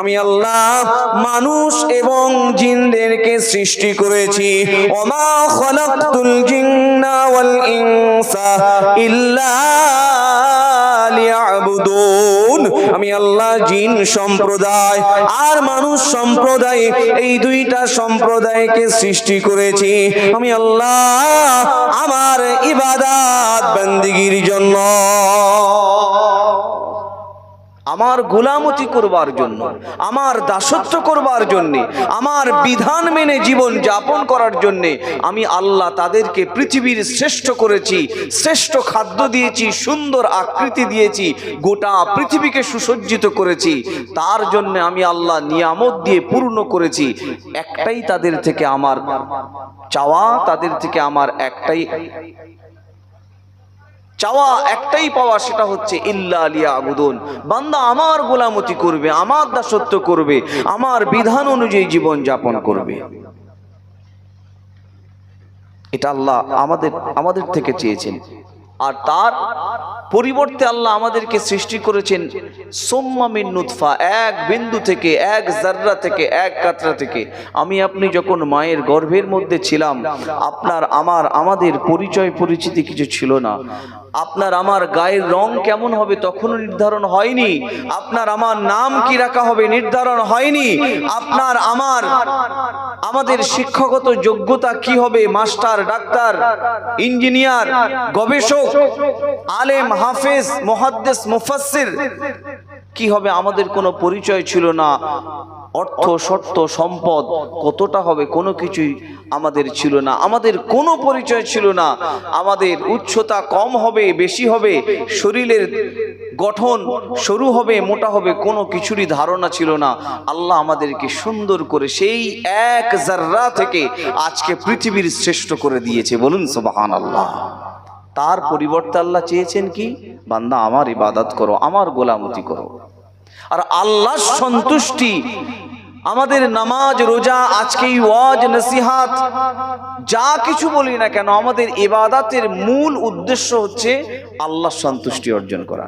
আমি আল্লাহ মানুষ এবং জিনদেরকে সৃষ্টি করেছি। ওমা খলাকতুল জিন্না ওয়াল ইনসা ইল্লা লিয়াবুদুন। আমি আল্লাহ জিন সম্প্রদায় আর মানুষ সম্প্রদায়, এই দুইটা সম্প্রদায়কে সৃষ্টি করেছি। আমি আল্লাহ আমার ইবাদাত বন্দিগির জন্য। আমার গোলামতি করবার জন্য, আমার দাসত্ব করবার জন্যে, আমার বিধান মেনে জীবন যাপন করার জন্যে আমি আল্লাহ তাদেরকে পৃথিবীর শ্রেষ্ঠ করেছি, শ্রেষ্ঠ খাদ্য দিয়েছি, সুন্দর আকৃতি দিয়েছি, গোটা পৃথিবীকে সুসজ্জিত করেছি। তার জন্য আমি আল্লাহ নিয়ামত দিয়ে পূর্ণ করেছি। একটাই তাদের থেকে আমার চাওয়া, তাদের থেকে আমার একটাই চাওয়া একটাই পাওয়া সেটা হচ্ছে, ইল্লা আলিয়া আবুদন বান্দা আমার গোলামতি করবে, আমার দাসত্ব করবে, আমার বিধান অনুযায়ী জীবন যাপন করবে। এটা আল্লাহ আমাদের আমাদের থেকে চেয়েছেন। আর তার পরিবর্তে আল্লাহ আমাদেরকে সৃষ্টি করেছেন সোম্মামিন নুৎফা এক বিন্দু থেকে, এক জাররা থেকে, এক কাতরা থেকে। আমি আপনি যখন মায়ের গর্ভের মধ্যে ছিলাম, আপনার আমার, আমাদের পরিচয় পরিচিতি কিছু ছিল না। আপনার আমার গায়ের রং কেমন হবে তখনও নির্ধারণ হয়নি। আপনার আমার নাম কি রাখা হবে নির্ধারণ হয়নি। আপনার আমার, আমাদের শিক্ষাগত যোগ্যতা কি হবে? মাস্টার, ডাক্তার, ইঞ্জিনিয়ার, গবেষক, আলেম হাফেজ, মহাদ্দেস, মুফাসসির। কি হবে, আমাদের কোনো পরিচয় ছিল না। অর্থ সত্য সম্পদ, কতটা হবে, কোনো কিছুই আমাদের ছিল না। আমাদের কোনো পরিচয় ছিল না। আমাদের উচ্চতা কম হবে, বেশি হবে, শরীরের গঠন সরু হবে, মোটা হবে, কোনো কিছুরই ধারণা ছিল না। আল্লাহ আমাদেরকে সুন্দর করে সেই এক জাররা থেকে আজকে পৃথিবীর শ্রেষ্ঠ করে দিয়েছে। বলুন সুবাহান আল্লাহ তার পরিবর্তে আল্লাহ চেয়েছেন কি? বান্দা, আমার ইবাদত করো, আমার গোলামতি করো। আর আল্লাহ সন্তুষ্টি, আমাদের নামাজ, রোজা আজকে ওয়াজ, নসিহাত, যা কিছু বলি না কেন, আমাদের ইবাদাতের মূল উদ্দেশ্য হচ্ছে আল্লাহ সন্তুষ্টি অর্জন করা।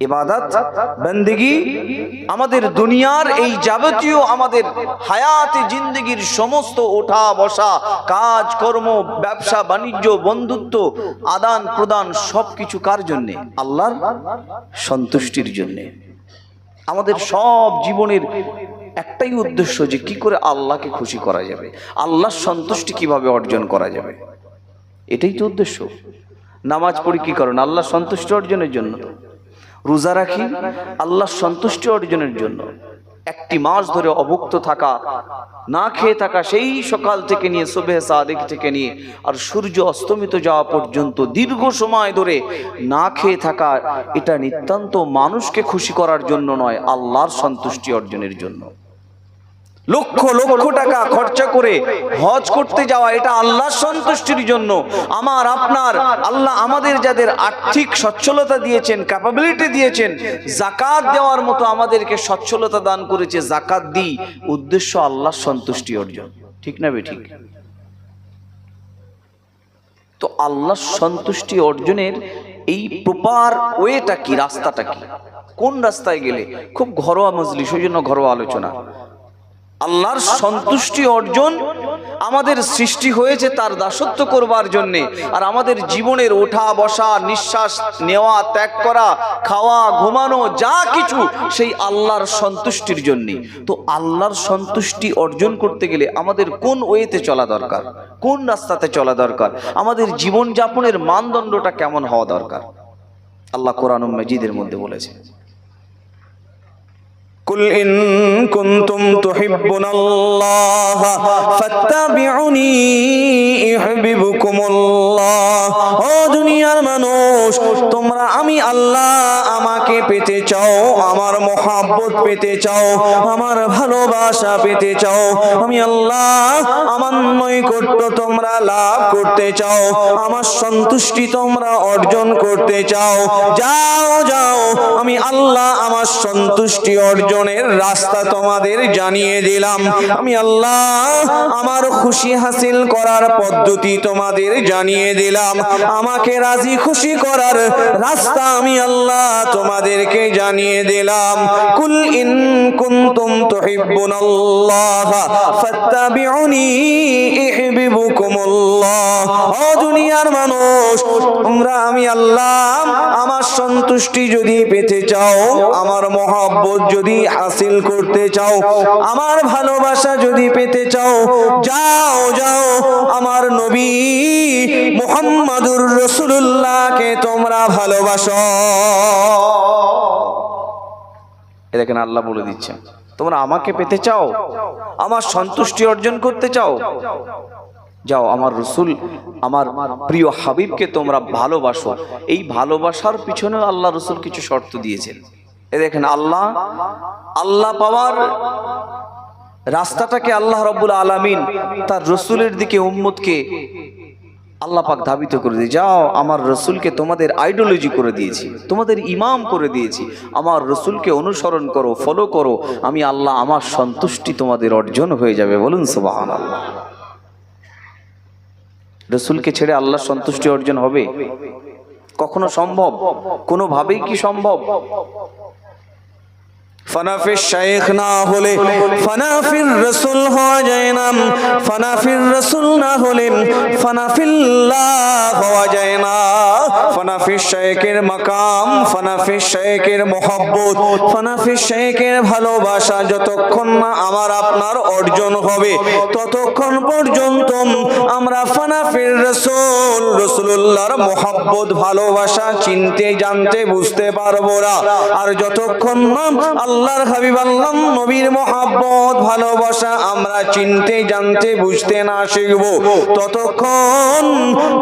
ইবাদত, বন্দিগি, আমাদের দুনিয়ার এই যাবতীয় আমাদের হায়াতে জিন্দগির সমস্ত ওঠা বসা কাজ, কর্ম, ব্যবসা, বাণিজ্য, বন্ধুত্ব, আদান প্রদান সব কিছু কার জন্যে? আল্লাহর সন্তুষ্টির জন্যে। আমাদের সব জীবনের একটাই উদ্দেশ্য যে কি করে আল্লাহকে খুশি করা যাবে, আল্লাহর সন্তুষ্টি কীভাবে অর্জন করা যাবে। এটাই তো উদ্দেশ্য। নামাজ পড়ি কি করেন? আল্লাহ সন্তুষ্টি অর্জনের জন্য তো। রোজা রাখি, আল্লাহ সন্তুষ্টি অর্জনের জন্য। একটি মাস ধরে অভুক্ত থাকা, না খেয়ে থাকা সেই সকাল থেকে নিয়ে সোবে সাদিক থেকে নিয়ে, আর সূর্য অস্তমিত যাওয়া পর্যন্ত দীর্ঘ সময় ধরে না খেয়ে থাকা, এটা নিতান্ত মানুষকে খুশি করার জন্য নয়, আল্লাহর সন্তুষ্টি অর্জনের জন্য। লক্ষ লক্ষ টাকা খরচা করে হজ করতে যাওয়া, এটা আল্লাহর সন্তুষ্টির জন্য। আমার, আপনার, আল্লাহ আমাদের যাদের আর্থিক সচ্ছলতা দিয়েছেন ক্যাপাবিলিটি দিয়েছেন, জাকাত দেওয়ার মতো আমাদেরকে সচ্ছলতা দান করেছে, জাকাত দিই। উদ্দেশ্য আল্লাহর সন্তুষ্টি অর্জন। ঠিক না বে, ঠিক? তো আল্লাহর সন্তুষ্টি অর্জনের এই প্রপার ওয়েটা কি, রাস্তাটা কি? কোন রাস্তায় গেলে? খুব ঘরোয়া মজলিস, ওই জন্য ঘরোয়া আলোচনা। আল্লাহর সন্তুষ্টি অর্জন আমাদের সৃষ্টি হয়েছে তার দাসত্ব করবার জন্যে। আর আমাদের জীবনের ওঠা, বসা, নিঃশ্বাস নেওয়া, ত্যাগ করা, খাওয়া, ঘুমানো, যা কিছু সেই আল্লাহর সন্তুষ্টির জন্যে। তো আল্লাহর সন্তুষ্টি অর্জন করতে গেলে আমাদের কোন ওয়েতে চলা দরকার? কোন রাস্তাতে চলা দরকার? আমাদের জীবনযাপনের মানদণ্ডটা কেমন হওয়া দরকার? আল্লাহ কোরআন মজিদের মধ্যে বলেছে قل إن كنتم تحبون الله فاتبعوني يحببكم الله ও দুনিয়ার মানুষ তোমরা আমি আল্লাহ আমাকে পেতে চাও আমার মোহাব্বত পেতে চাও আমার ভালোবাসা পেতে চাও আমি আল্লাহ আমার নৈকট্য তোমরা লাভ করতে চাও আমার সন্তুষ্টি তোমরা অর্জন করতে চাও যাও যাও আমি আল্লাহ আমার সন্তুষ্টি অর্জনের রাস্তা তোমাদের জানিয়ে দিলাম। আমি আল্লাহ আমার খুশি হাসিল করার পদ্ধতি তোমাদের জানিয়ে দিলাম। আমাকে রাজি খুশি করার রাস্তা আমি আল্লাহ তোমাদেরকে জানিয়ে দিলাম, কুল ইন কুনতুম তুহিব্বুনাল্লাহ, ফাত্তাবিউনি ইউহিব্বুকুমুল্লাহ। ও দুনিয়ার মানুষ, তোমরা আমি আল্লাহ, আমার সন্তুষ্টি যদি পেতে চাও, আমার মহব্বত যদি হাসিল করতে চাও, আমার ভালোবাসা যদি পেতে চাও, যাও যাও, আমার নবী মুহাম্মাদুর রসুল্লাহকে তোমরা ভালোবাসো। এ দেখেন আল্লাহ বলে দিচ্ছেন তোমরা আমাকে পেতে চাও? আমার সন্তুষ্টি অর্জন করতে চাও? যাও, আমার রসুল, আমার প্রিয় হাবিবকে তোমরা ভালোবাসো। এই ভালোবাসার পিছনে আল্লাহ রসুল কিছু শর্ত দিয়েছেন। এ দেখেন, আল্লাহ আল্লাহ পাওয়ার রাস্তাটাকে আল্লাহ রব্বুল আলামিন তার রসুলের দিকে, উম্মতকে আল্লাহ পাক ধাবিত করে দিয়ে, যাও, আমার রসুলকে তোমাদের আইডিওলজি করে দিয়েছি, তোমাদের ইমাম করে দিয়েছি, আমার রসুলকে অনুসরণ করো ফলো করো, আমি আল্লাহ আমার সন্তুষ্টি তোমাদের অর্জন হয়ে যাবে। বলুন সুবাহান আল্লাহ রসুলকে ছেড়ে আল্লাহ সন্তুষ্টি অর্জন হবে? কখনো সম্ভব? কোনোভাবেই কি সম্ভব? ফানাফির শেখ না হলে ফানাফির রসুল হওয়া যায় না। ফানাফির রসুল না হলে ফানাফিল্লাহ হওয়া যায় না। ফানাফির শেখের মাকাম ফানাফির শেখের মোহব্বত ফানাফির শেখের ভালোবাসা যতক্ষণ না আমার আপনার অর্জন হবে, ততক্ষণ পর্যন্ত রসুল্লাহর মোহব্বত, ভালোবাসা, চিনতে, জানতে, বুঝতে পারব না। আর যতক্ষণ না আল্লাহর হাবিব আল্লাহ নবীর মোহাব্বত, ভালোবাসা আমরা চিনতে, জানতে, বুঝতে না শিখব, ততক্ষণ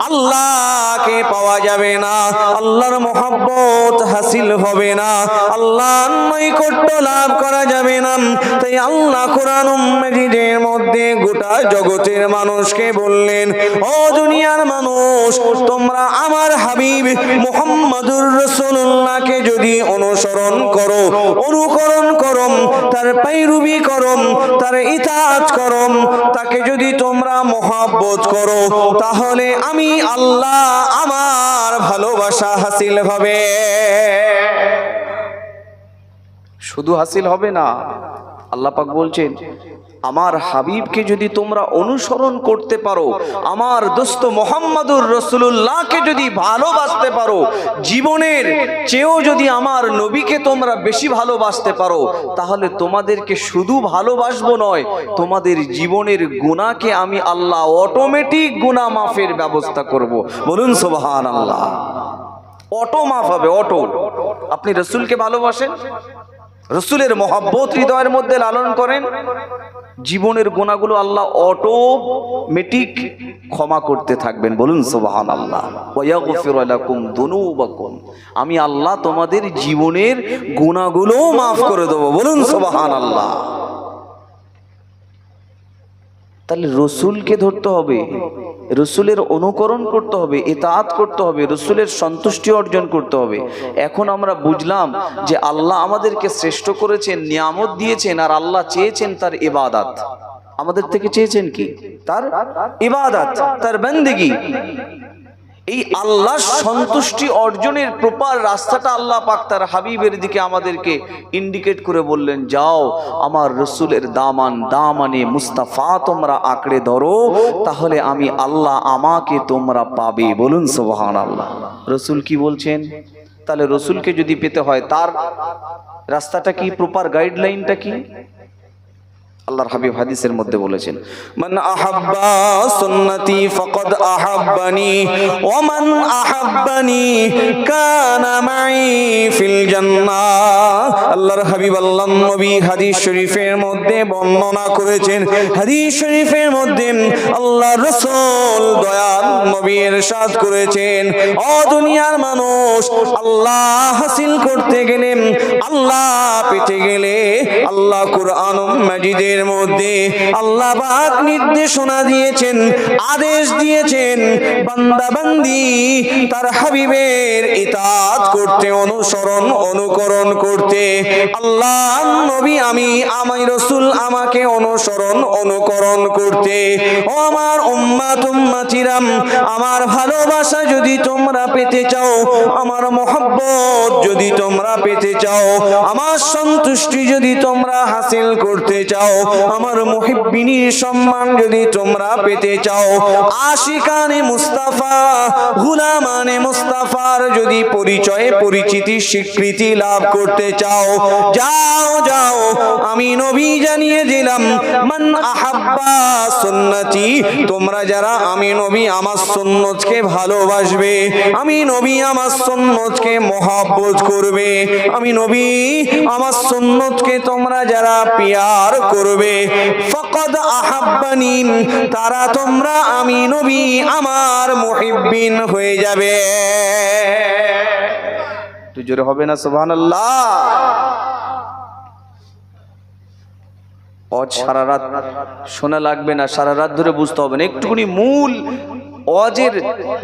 আল্লাহকে পাওয়া যাবে না। আল্লাহর মোহাব্বত হাসিল হবে না। আল্লাহ নৈকট্য লাভ করা যাবে না। তাই আল্লাহ কোরআন মজিদের মধ্যে গোটা জগতের মানুষকে বললেন, ও দুনিয়ার মানুষ তোমরা আমার হাবিব মুহাম্মাদুর রসুল্লাহকে যদি অনুসরণ করো, অনুকরণ করো, তার পাইরুবি করো, তার ইতাজ করো, তাকে যদি তোমরা মহাব্বত করো, তাহলে আমি আল্লাহ আমার ভালোবাসা হাসিল হবে। শুধু হাসিল হবে না, আল্লাহ পাক বলছেন আমার হাবিবকে যদি তোমরা অনুসরণ করতে পারো, আমার দোস্ত মোহাম্মদুর রসুল্লাহকে যদি ভালোবাসতে পারো, জীবনের চেয়েও যদি আমার নবীকে তোমরা বেশি ভালোবাসতে পারো, তাহলে তোমাদেরকে শুধু ভালোবাসবো নয়, তোমাদের জীবনের গুণাকে আমি আল্লাহ অটোমেটিক গুণা মাফের ব্যবস্থা করব। বলুন সোবাহান আল্লাহ অটো মাফ হবে, অটো। আপনি রসুলকে ভালোবাসেন? রসুলের মহাব্বত হৃদয়ের মধ্যে লালন করেন। জীবনের গোনাগুলো আল্লাহ অটোমেটিক ক্ষমা করতে থাকবেন। বলুন সোবাহান আল্লাহ আমি আল্লাহ তোমাদের জীবনের গুণাগুলো মাফ করে দেবো। বলুন সোবাহান আল্লাহ তাহলে রসুলকে ধরতে হবে। রসুলের অনুকরণ করতে হবে এতাত করতে হবে, রসুলের সন্তুষ্টি অর্জন করতে হবে। এখন আমরা বুঝলাম যে আল্লাহ আমাদেরকে শ্রেষ্ঠ করেছেন, নিয়ামত দিয়েছেন আর আল্লাহ চেয়েছেন তার ইবাদাত। আমাদের থেকে চেয়েছেন কি? তার ইবাদাত, তার বন্দেগি। এই আল্লাহ সন্তুষ্টি অর্জনের প্রপার রাস্তাটা আল্লাহ পাক তার হাবিবের দিকে আমাদেরকে ইন্ডিকেট করে বললেন, যাও, আমার রসুলের দামান দামানে মুস্তাফা তোমরা আঁকড়ে ধরো, তাহলে আমি আল্লাহ আমাকে তোমরা পাবে। বলুন সোহান আল্লাহ রসুল কি বলছেন? তাহলে রসুলকে যদি পেতে হয়, তার রাস্তাটা কি প্রপার গাইডলাইনটা কি? আল্লাহর হাবিব হাদিসের মধ্যে বলেছেন, মান আহাব্বা সুন্নতি ফাকাদ আহাব্বানি, ওয়া মান আহাব্বানি কানা মাই ফিল জান্নাহ। আল্লাহর হাবিব আল্লাহর নবী হাদিস শরীফের মধ্যে বর্ণনা করেছেন। হাদিস শরীফের মধ্যে আল্লাহর রাসূল দয়াল নবী ইরশাদ করেছেন ও দুনিয়ার মানুষ, আল্লাহ হাসিল করতে গেলে, আল্লাহ পেতে গেলে, আল্লাহ কুরআন মাজিদের শরীফের মধ্যে আল্লাহ পাক নির্দেশনা দিয়েছেন, আদেশ দিয়েছেন বান্দা বান্দি তার হাবিবের ইতাত করতে, অনুসরণ, অনুকরণ করতে। আল্লাহ নবী আমি আমি রসুল আমাকে অনুসরণ, অনুকরণ করতে। ও আমার উম্মাত, উম্মাতিরাম, আমার ভালোবাসা যদি তোমরা পেতে চাও, আমার মোহব্বত যদি তোমরা পেতে চাও, আমার সন্তুষ্টি যদি তোমরা হাসিল করতে চাও আমার মুহিব্বিনীর সম্মান যদি তোমরা পেতে চাও, আশিকানে মুস্তাফা, গুলামানে মুস্তাফার যদি পরিচয়ে পরিচিতি স্বীকৃতি লাভ করতে চাও, যাও যাও, আমি নবী জানিয়ে দিলাম, মান আহাব্বা সুন্নতি, তোমরা যারা আমি নবী আমার সুন্নতকে ভালোবাসবে, আমি নবী আমার সুন্নতকে মহাব্বত করবে, আমি নবী আমার সুন্নতকে তোমরা যারা পিয়ার করবে ফকদ আহাব্বানিন তারা তোমরা আমি নবী, আমার মুহিব্বিন হয়ে যাবে। তুই জোরে হবে না অজ সারা রাত শোনা লাগবে না, সারা রাত ধরে বুঝতে হবে না। একটুখানি মূল অজের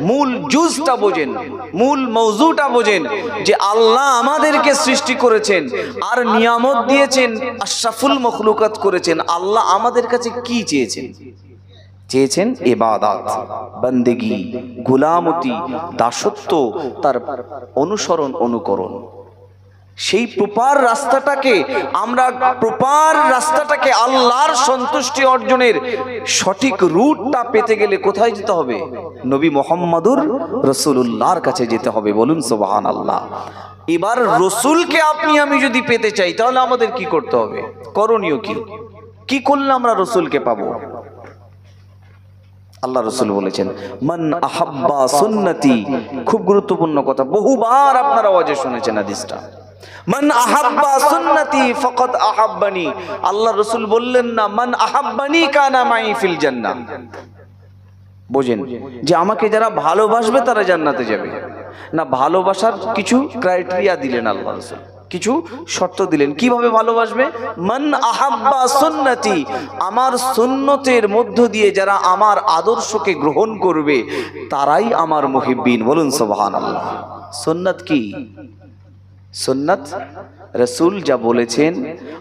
মূল জুজটা বোঝেন, মূল মৌজুটা বোঝেন যে আল্লাহ আমাদেরকে সৃষ্টি করেছেন, আর নিয়ামত দিয়েছেন আশরাফুল মখলুকাত করেছেন। আল্লাহ আমাদের কাছে কি চেয়েছেন? চেয়েছেন এবাদাত বন্দেগি, গুলামতি, দাসত্ব, তার অনুসরণ, অনুকরণ। সেই প্রপার রাস্তাটাকে, আমরা প্রপার রাস্তাটাকে আল্লাহর সন্তুষ্টি অর্জনের সঠিক রুটটা পেতে গেলে কোথায় যেতে হবে? নবী মোহাম্মদুর রসুল্লাহর কাছে যেতে হবে, বলুন সোবাহান আল্লাহ এবার রসুলকে আপনি, আমি যদি পেতে চাই, তাহলে আমাদের কি করতে হবে? করণীয় কি? কি করলে আমরা রসুলকে পাবো? আল্লাহ রসুল বলেছেন, মান আহাব্বা সুন্নতি। খুব গুরুত্বপূর্ণ কথা, বহুবার আপনারা আওয়াজে শুনেছেন হাদিসটা। মান আহাব্বা সুন্নতি ফাকাদ আহাব্বানি। আল্লাহ রসুল বললেন না, মান আহাব্বানি কানা মাই ফিল জান্নাহ। বোঝেন, যে আমাকে যারা ভালোবাসবে তারা জান্নাতে যাবে। না, ভালোবাসার কিছু ক্রাইটেরিয়া দিলেন আল্লাহ রসুল। কিছু শর্ত দিলেন। কীভাবে ভালোবাসবে? মান আহাব্বা সুন্নতি। আমার সুন্নতের মধ্য দিয়ে যারা আমার আদর্শকে গ্রহণ করবে, তারাই আমার মুহিব্বিন। বলুন সোবাহান আল্লাহ সুন্নত কি? সুন্নত? রসুল যা বলেছেন,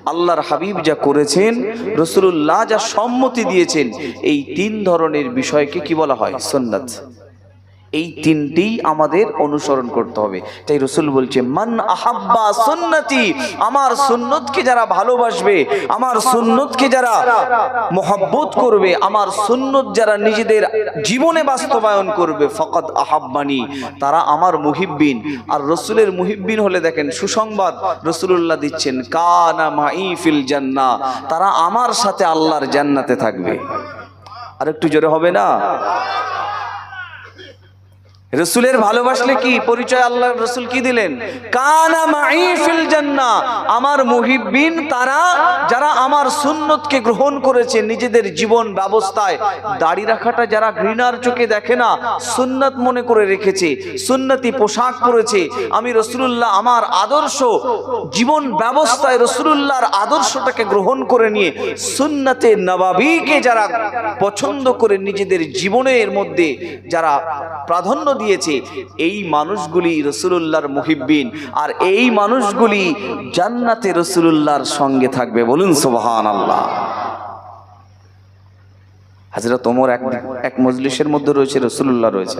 আল্লাহর হাবিব যা করেছেন রসুল্লাহ যা সম্মতি দিয়েছেন, এই তিন ধরনের বিষয়কে কি বলা হয়? সুন্নত। এই তিনটি আমাদের অনুসরণ করতে হবে। তাই রসুল বলছে, মান আহাব্বা সুন্নতি, আমার সুন্নতকে যারা ভালোবাসবে, আমার সুন্নতকে যারা মোহাব্বত করবে, আমার সুন্নত যারা নিজেদের জীবনে বাস্তবায়ন করবে, ফকত আহাব্বানি, তারা আমার মুহিব্বিন। আর রসুলের মুহিব্বিন হলে দেখেন সুসংবাদ রসুল্লাহ দিচ্ছেন, কানা মাই ফিল জান্না, তারা আমার সাথে আল্লাহর জান্নাতে থাকবে। আর একটু জোরে হবে না? রসুলের ভালোবাসলে কি? পরিচয় আল্লাহ রসুল কি দিলেন? কানা মাই ফিল জান্নাহ আমার মুহিব্বিন তারা, যারা আমার সুন্নতকে গ্রহণ করেছে নিজেদের জীবন ব্যবস্থায়, দাড়ি রাখাটা যারা ঘৃণার চোখে দেখে না, সুন্নত মনে করে রেখেছে, সুন্নতি পোশাক পরেছে। আমি রসুল্লাহ আমার আদর্শ জীবন ব্যবস্থায় রসুল্লাহর আদর্শটাকে গ্রহণ করে নিয়ে সুন্নতে নবাবিকে যারা পছন্দ করে নিজেদের জীবনের মধ্যে যারা প্রাধান্য দিয়েছে। এই মানুষগুলি রসুল্লাহর মুহিব্বিন। আর এই মানুষগুলি জান্নাতে রসুল্লাহর সঙ্গে থাকবে। বলুন সোবাহান আল্লাহ হাজরত ওমর এক এক মজলিসের মধ্যে রয়েছে রসুল্লাহ রয়েছে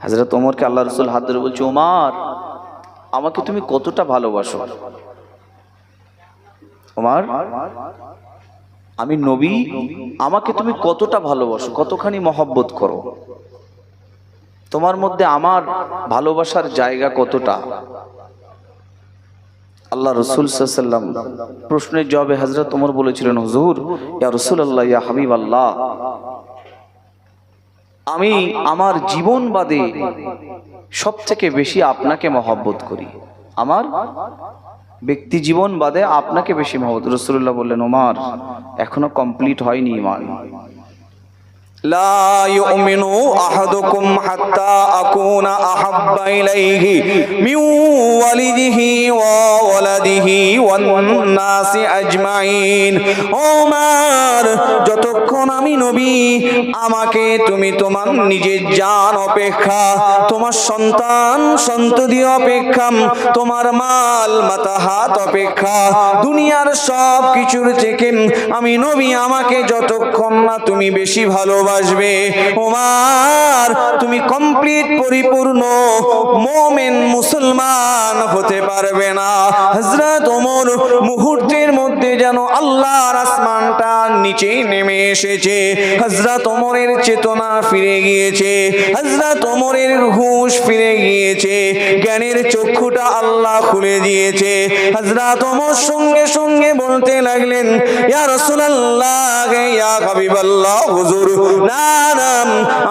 হাজরত ওমরকে আল্লাহ রসুল হাত ধরে বলছে, ওমার, আমাকে তুমি কতটা ভালোবাসো? ওমার, আমি নবী, আমাকে তুমি কতটা ভালোবাসো? কতখানি মহব্বত করো? তোমার মধ্যে আমার ভালোবাসার জায়গা কতটা? আল্লাহ রসুল প্রশ্নের জবাবে হজরত তোমর বলেছিলেন, হুজুর, ইয়া রসুল আল্লাহ ইয়া হাবিব আল্লাহ আমি আমার জীবন বাদে সব থেকে বেশি আপনাকে মহব্বত করি। আমার ব্যক্তি জীবন বাদে আপনাকে বেশি মহব্বত। রসুল্লাহ বললেন, ওমার, এখনও কমপ্লিট হয়নি ইমান। لا يؤمن أحدكم حتى أكون أحب إليه من والده وولده والناس أجمعين ওমার যতক্ষণ আমি নবী আমাকে তুমি তোমার নিজের জান অপেক্ষা তোমার সন্তান সন্ততি অপেক্ষা তোমার মাল মাতাহাত অপেক্ষা দুনিয়ার সব কিছুর থেকে আমি নবী আমাকে যতক্ষণ না তুমি বেশি ভালোবাসবে ওমার তুমি কমপ্লিট পরিপূর্ণ মোমেন মুসলমান হতে পারবে না। হজরত ওমর মুহূর্তের মধ্যে যেন আল্লাহর আসমানটা নিচে নেমে এসেছে। হজরত ওমরের চেতনা ফিরে গিয়েছে। হজরত ওমরের হুঁশ ফিরে গিয়েছে। জ্ঞানের চক্ষুটা আল্লাহ খুলে দিয়েছে। হজরত ওমর সঙ্গে সঙ্গে বলতে লাগলেন, ইয়া রাসূলুল্লাহ ইয়া হাবিবাল্লাহ, হুজুর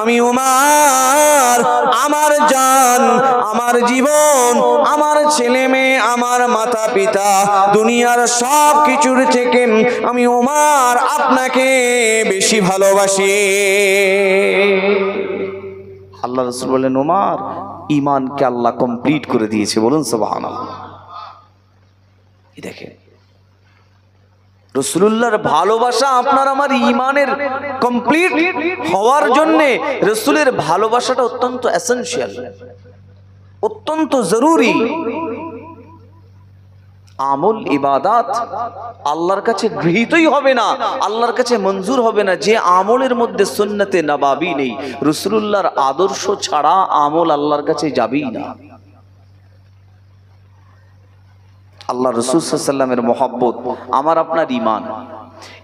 আমি উমার, আমার জান, আমার জীবন, আমার ছেলে মেয়ে, আমার মাতা পিতা, দুনিয়ার সব কিছুর থেকে আমি উমার আপনাকে বেশি ভালোবাসি। আল্লাহ রসুল বললেন ওমার ইমানকে আল্লাহ কমপ্লিট করে দিয়েছে, বলুন সোবাহান দেখেন রসুলুল্লাহর ভালোবাসা আপনার আমার ইমানের কমপ্লিট হওয়ার জন্যে রসুলের ভালোবাসাটা অত্যন্ত এসেনশিয়াল অত্যন্ত জরুরি। আমল, ইবাদাত আল্লাহর কাছে গৃহীতই হবে না, আল্লাহর কাছে মঞ্জুর হবে না, যে আমলের মধ্যে সুন্নতে নবাবি নেই। রসুলুল্লাহর আদর্শ ছাড়া আমল আল্লাহর কাছে যাবেই না। আল্লাহ রসুল সাল্লামের মহব্বত, আমার আপনার ইমান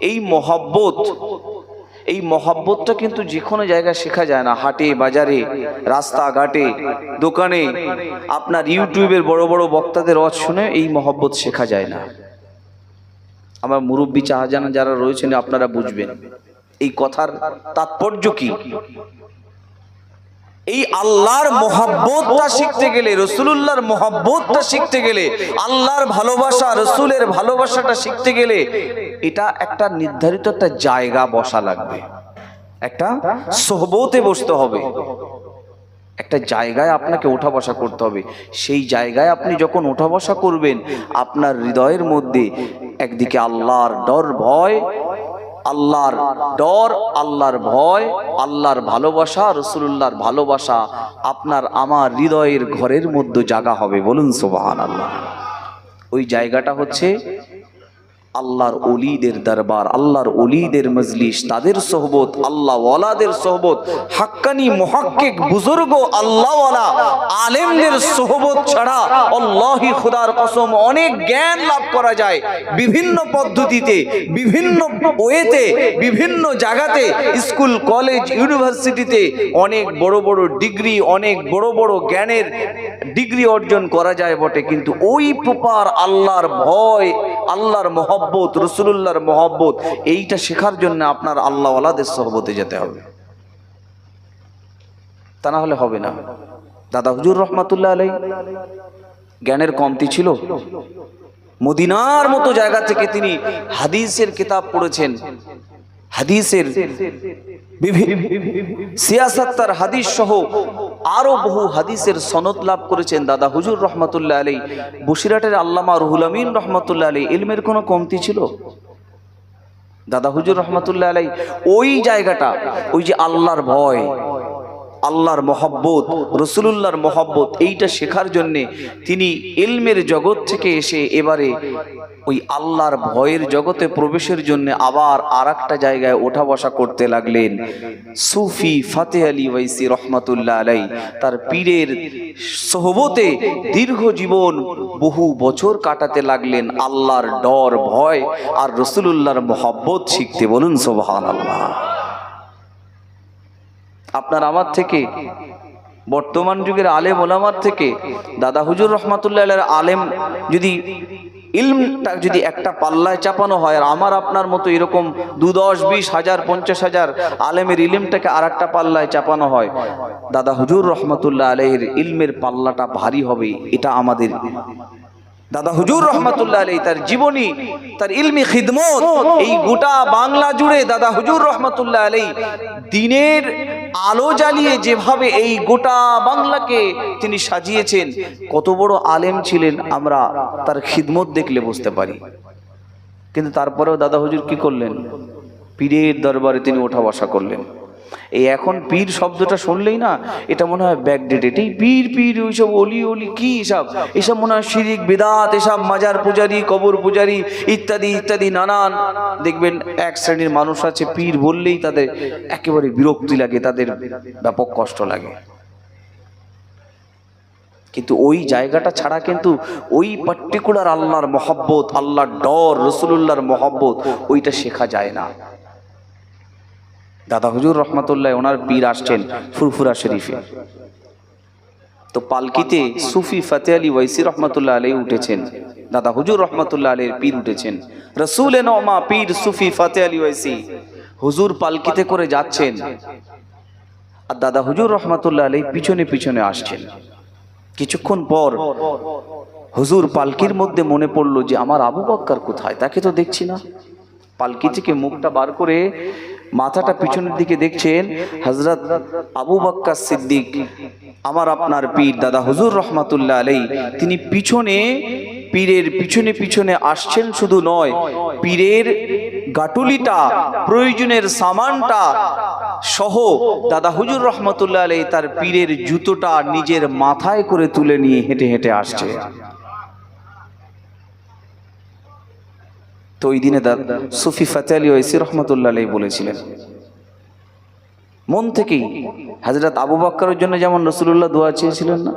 এই মহব্বত, এই মহব্বতটা কিন্তু যে কোনো জায়গায় শেখা যায় না। হাটে, বাজারে, রাস্তাঘাটে, দোকানে, আপনার ইউটিউবের বড় বড় বক্তাদের ওয়াজ শুনে এই মহব্বত শেখা যায় না। আমার মুরব্বী চাহাজান যারা রয়েছেন, আপনারা বুঝবেন, এই কথার তাৎপর্য কি? এই আল্লাহর মহাব্বতটা শিখতে গেলে, রসুলুল্লাহর মহাব্বতটা শিখতে গেলে, আল্লাহর ভালোবাসা, রসুলের ভালোবাসাটা শিখতে গেলে এটা একটা নির্ধারিত একটা জায়গা বসা লাগবে। একটা সোহবতে বসতে হবে। একটা জায়গায় আপনাকে ওঠা বসা করতে হবে। সেই জায়গায় আপনি যখন ওঠা বসা করবেন, আপনার হৃদয়ের মধ্যে একদিকে আল্লাহর ডর, ভয় আল্লাহর ডর, আল্লাহর ভয়, আল্লাহর ভালোবাসা রসুল্লাহর ভালোবাসা আপনার আমার হৃদয়ের ঘরের মধ্যে জাগা হবে। বলুন সোবাহান আল্লাহ ওই জায়গাটা হচ্ছে আল্লাহর অলিদের দরবার, আল্লাহর অলিদের মজলিস, তাদের সোহবত আল্লাহ ওয়ালাদের সোহবত, হাক্কানি মহাক্কিক বুজুর্গ আল্লাহওয়ালা, আলেমদের সোহবত ছাড়া আল্লাহি খুদার কসম অনেক জ্ঞান লাভ করা যায়। বিভিন্ন পদ্ধতিতে, বিভিন্ন ওয়েতে, বিভিন্ন জায়গাতে, স্কুল, কলেজ, ইউনিভার্সিটিতে অনেক বড় বড় ডিগ্রি, অনেক বড় বড় জ্ঞানের ডিগ্রি অর্জন করা যায় বটে। কিন্তু ওই প্রপার আল্লাহর ভয় আল্লাহর মহব্বত রসুল্লাহর মহব্বত, এইটা শেখার জন্য আপনার আল্লাহওয়ালাদের সহবতে যেতে হবে। তা না হলে হবে না। দাদা হুজুর রহমাতুল্লাহ আলাই জ্ঞানের কমতি ছিল। মদিনার মতো জায়গা থেকে তিনি হাদিসের কিতাব পড়েছেন। হাদিসের সিয়াসাত তার হাদিস সহ আরও বহু হাদিসের সনদ লাভ করেছেন দাদা হুজুর রহমতুল্লাহ আলী বসিরাটের আল্লামা রুহুল আমিন রহমতুল্লাহ আলী ইলমের কোনো কমতি ছিল? দাদা হুজুর রহমতুল্লাহ আলাই ওই জায়গাটা, ওই যে আল্লাহর ভয় আল্লাহর মহব্বত, রসুলুল্লাহর মহব্বত এইটা শেখার জন্যে তিনি এলমের জগৎ থেকে এসে এবারে ওই আল্লাহর ভয়ের জগতে প্রবেশের জন্য আবার আর একটা জায়গায় ওঠা বসা করতে লাগলেন। সুফি ফাতে আলী ওয়াইসি রহমাতুল্লাহ আলাই তার পীরের সহবতে দীর্ঘ জীবন বহু বছর কাটাতে লাগলেন আল্লাহর ডর, ভয় আর রসুলুল্লাহর মহব্বত শিখতে বলুন সোবাহান আল্লাহ আপনার আমার থেকে, বর্তমান যুগের আলেম ওলামার থেকে, দাদা হুজুর রহমাতুল্লাহ আলেম যদি ইলমটা যদি একটা পাল্লায় চাপানো হয় আর আমার আপনার মতো এরকম দু দশ, বিশ হাজার, পঞ্চাশ হাজার আলেমের ইলমটাকে আর একটা পাল্লায় চাপানো হয়, দাদা হুজুর রহমতুল্লাহ আলহের ইলমের পাল্লাটা ভারী হবে, এটা আমাদের। দাদা হুজুর রহমাতুল্লাহ আলী তার জীবনী, তার ইলমি খিদমত, এই গোটা বাংলা জুড়ে দাদা হুজুর রহমাতুল্লাহ আলী দিনের আলো জ্বালিয়ে যেভাবে এই গোটা বাংলাকে তিনি সাজিয়েছেন, কত বড় আলেম ছিলেন আমরা তার খিদমত দেখলে বুঝতে পারি। কিন্তু তারপরেও দাদা হুজুর কি করলেন? পীরের দরবারে তিনি ওঠা বসা করলেন। এই এখন পীর শব্দটা শুনলেই না, এটা মনে হয় ব্যাকডেটেড এই পীর পীর, ওইসব অলি অলি, কি এসব? এসব মনে হয় শিরিক, বেদাত, এসব মাজার পূজারি, কবর পূজারি, ইত্যাদি ইত্যাদি, নানান। দেখবেন এক শ্রেণির মানুষ আছে, পীর বললেই তাদের একেবারে বিরক্তি লাগে, তাদের ব্যাপক কষ্ট লাগে। কিন্তু ওই জায়গাটা ছাড়া কিন্তু ওই পার্টিকুলার আল্লাহর মহব্বত, আল্লাহর ডর রসুল্লাহর মহব্বত, ওইটা শেখা যায় না। দাদা হুজুর রহমতুল্লাহ, ওনার পীর আসছেন ফুরফুরা শরীফে। তো পালকিতে সুফি ফতে আলী ওয়াইসি রহমতুল্লাহ আলী উঠেছেন। দাদা হুজুর রহমতুল্লাহ আলীর পীর উঠেছেন। রসুল নমা পীর সুফি ফতে আলী ওয়াইসি হুজুর পালকিতে করে যাচ্ছেন। আর দাদা হুজুর রহমতুল্লাহ আলী পিছনে পিছনে আসছেন। কিছুক্ষণ পর হুজুর পালকির মধ্যে মনে পড়ল যে, আমার আবু বক্কার কোথায়? তাকে তো দেখছি না। পালকি থেকে মুখটা বার করে মাথাটা পিছনের দিকে দেখছেন হজরত আবু বাক্কা সিদ্দিক, আমার আপনার পীর দাদা হুজুর রহমাতুল্লাহ আলাই তিনি পিছনে পীরের পিছনে পিছনে আসছেন শুধু নয়, পীরের গাটুলিটা, প্রয়োজনের সামানটা সহ দাদা হুজুর রহমতুল্লাহ আলাই তার পীরের জুতোটা নিজের মাথায় করে তুলে নিয়ে হেঁটে হেঁটে আসছে। তো ওই দিনে দাদ সুফি ফাতে আলী ওয়েসি রহমতুল্লাহ আলাই বলেছিলেন। মন থেকেই হাজরত আবু বাক্কারের জন্য যেমন রসুল্লাহ দোয়া চেয়েছিলেন না,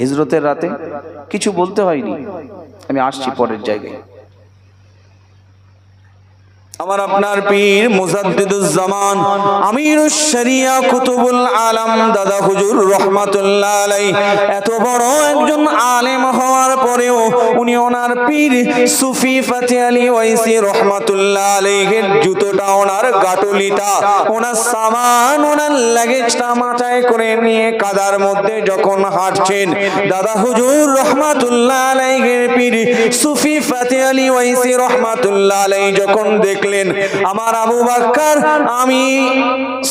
হিজরতের রাতে কিছু বলতে হয়নি। আমি আসছি পরের জায়গায়। আমার আপনার পীর মুজাদ্দিদুজ্জামান আমিরুশ শরিয়া কুতুবুল আলম দাদা হুজুর রহমাতুল্লাহ আলাই এত বড় একজন আলেম হওয়ার পরেও উনি ওনার পীর সুফি ফাতে আলী ওয়াইসি রহমাতুল্লাহ আলাইহির জুতোটা, ওনার গাটুলিটা, ওনার সামান, ওনার লাগেজটা মাথায় করে নিয়ে কাদার মধ্যে যখন হাঁটছেন, দাদা হুজুর রহমাতুল্লাহ আলাইহির পীর সুফি ফাতে আলী ওয়াইসি রহমাতুল্লাহ আলাই যখন দেখলেন আমার আবু বাক্কার আমি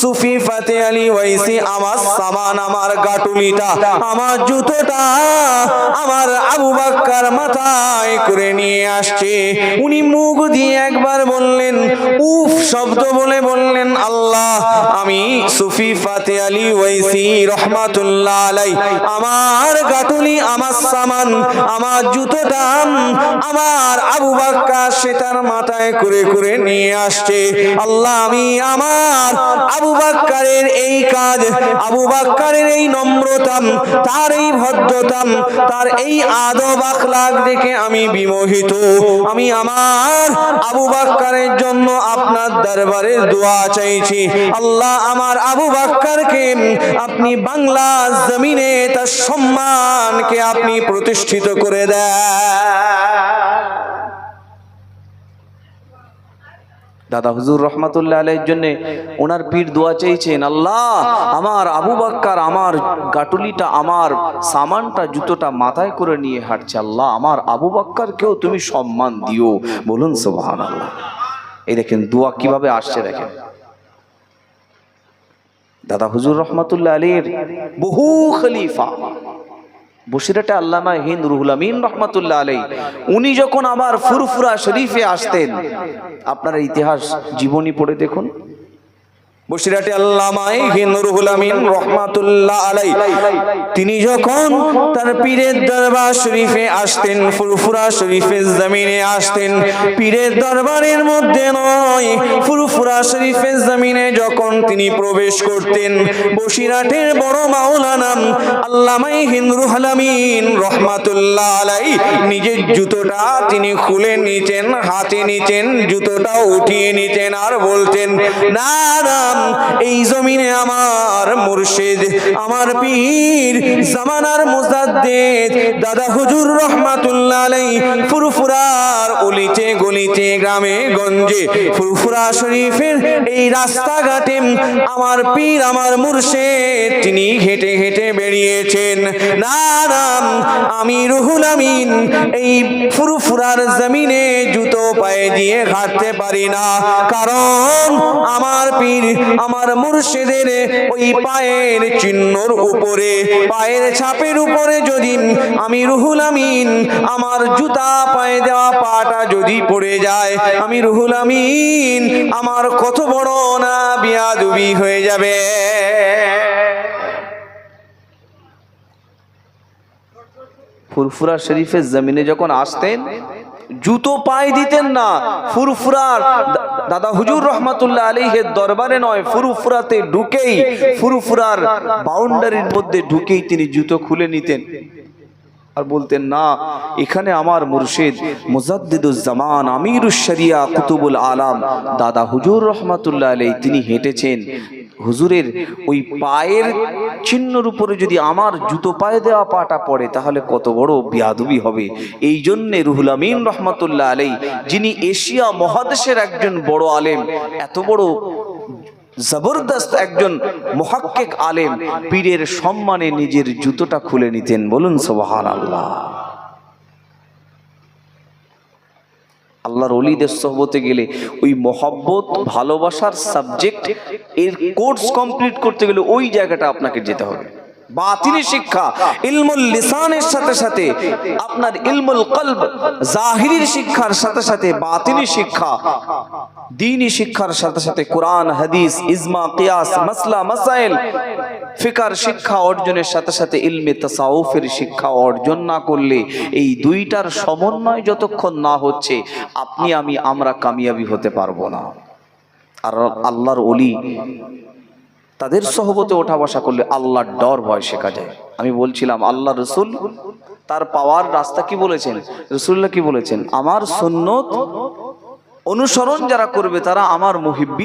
সুফি ফাতে আলী ওয়াইসি, আমার সামান, আমার গাটুলিটা, আমার জুতোটা আমার আবু বাক্কার মাথায় করে নিয়ে আসছে। উনি মুখ দিয়ে একবার বললেন, উফ, শব্দ বলে বললেন, আল্লাহ, আমি সুফি ফাতে আলী ওয়াইসি, রহমাতুল্লাহ আলাই আমার গাটুলি, আমার সামান, আমার জুতোটা, আমার আবু বাক্কা সে তার মাথায় করে করে নিয়ে আসছে। আল্লাহ, আমি আমার আবু বাক্কারের এই কাজ, আবু বাক্কারের এই নম্রতাম, তার এই ভদ্রতাম, তার এই আদব আখলাক দেখে আমি বিমোহিত। আমি আমার আবু বাক্কারের জন্য আপনার দরবারে দোয়া চাইছি। আল্লাহ, আমার আবু বাক্কারকে আপনি বাংলা জমিনে তার সম্মানকে আপনি প্রতিষ্ঠিত করে দেয় দাদা হুজুর রহমাতুল্লাহ আলাইহির জন্য ওনার পীর দোয়া চেয়েছেন, আল্লাহ, আমার আবু বাক্কার আমার গাটুলিটা, আমার সামানটা, জুতোটা মাথায় করে নিয়ে হাঁটছে। আল্লাহ, আমার আবু বাক্কারকেও তুমি সম্মান দিও। বলুন সোহান আল্লাহ এই দেখেন, দোয়া কীভাবে আসছে দেখেন। দাদা হুজুর রহমাতুল্লাহ আলীর বহু খলিফা বসিরাটে আল্লামা হিন্দ রুহুল আমিন রহমাতুল্লাহ আলাই উনি যখন আবার ফুরফুরা শরীফে আসতেন, আপনারা ইতিহাস জীবনী পড়ে দেখুন। বসিরাটে আল্লামাই হিন্দুরুল আমিন রহমাতুল্লাহ আলাই তিনি যখন তার পীরের দরবার শরীফে আসতেন, ফুরফুরা শরীফের জমিনে আসতেন, পীরের দরবারের মধ্যে নয়, ফুরফুরা শরীফের জমিনে যখন তিনি প্রবেশ করতেন, বসিরাটের বড় মাওলানা আল্লামাই হিন্দুরুল আমিন রহমাতুল্লাহ আলাই নিজের জুতোটা তিনি খুলে নিতেন, হাতে নিতেন জুতোটা উঠিয়ে নিতেন আর বলতেন, না না এই জমিনে আমার মুর্শিদ, আমার পীর, জামানার মুজাদ্দেদ, দাদা হুজুর রহমাতুল্লাহ আলাই ফুরফুরার অলিতে গলিতে গ্রামে গঞ্জে, ফুরফুরা শরীফের এই রাস্তাঘাটে আমার পীর, আমার মুর্শিদ, তিনি হেঁটে হেঁটে বেরিয়েছেন। না না আমি রুহুল আমিন, এই ফুরফুরার জমিনে জুতো পায়ে দিয়ে হাঁটতে পারি না। কারণ আমার পীর আমার মুর্শিদের ওই পায়ের চিহ্নর উপরে, পায়ের ছাপের উপরে যদি আমি রুহুল আমিন, আমার জুতা পায়ে দেওয়া পাটা যদি পড়ে যায়, আমি রুহুল আমিন, আমার কত বড় না বিয়াদুবি হয়ে যাবে। ফুরফুরা শরীফের জমিনে যখন আসতেন, জুতো পায়ে দিতেন না, ফুরফুরার দাদা হুজুর রহমাতুল্লাহ আলীহের দরবারে নয়, ফুরুফুরাতে ঢুকেই, ফুরুফুরার বাউন্ডারির মধ্যে ঢুকেই তিনি জুতো খুলে নিতেন। আর বলতেন, না, এখানে আমার মুর্শিদ মুজাদ্দিদুজ্জামান আমিরুশ শরিয়া কুতুবুল আলাম। দাদা হুজুর রহমাতুল্লাহ আলাই তিনি হেঁটেছেন। হুজুরের ওই পায়ের চিহ্নর উপরে যদি আমার জুতো পায়ে দেওয়া পাটা পড়ে, তাহলে কত বড় বিয়াদবি হবে। এই জন্যে রুহুল আমিন রহমাতুল্লাহ আলাই যিনি এশিয়া মহাদেশের একজন বড় আলেম, এত বড় জবরদস্ত একজন মহাক্কেক আলেম পীরের সম্মানে নিজের জুতোটা খুলে নিতেন। বলুন সোবাহান আল্লাহ আল্লাহর অলিদের সহবতে গেলে ওই মহব্বত, ভালোবাসার সাবজেক্ট, এর কোর্স কমপ্লিট করতে গেলে ওই জায়গাটা আপনাকে যেতে হবে। বাতিনি শিক্ষা, ইলমুল লিসানের সাথে সাথে আপনার ইলমুল কলব, জাহিরির শিক্ষার সাথে সাথে বাতিনি শিক্ষা দিনী শিক্ষার সাথে সাথে কোরআন, হাদিস, ইজমা, কিয়াস, মাসলা, মাসাইল, ফিকার শিক্ষা অর্জনের সাথে সাথে ইলমে তাসাউফের শিক্ষা অর্জন না করলে এই দুইটার সমন্বয় যতক্ষণ না হচ্ছে, আপনি, আমি, আমরা কামিয়াবি হতে পারব না। আর আল্লাহর অলি তাদের সহবতে ওঠা বসা করলে আল্লাহর ডর ভয় শেখা যায়। আমি বলছিলাম আল্লাহ রসুল তার পাওয়ার রাস্তা কি বলেছেন? রসুল্লাহ কি বলেছেন? আমার সুন্নত অনুসরণ যারা করবে তারা আমার মুহিব্বি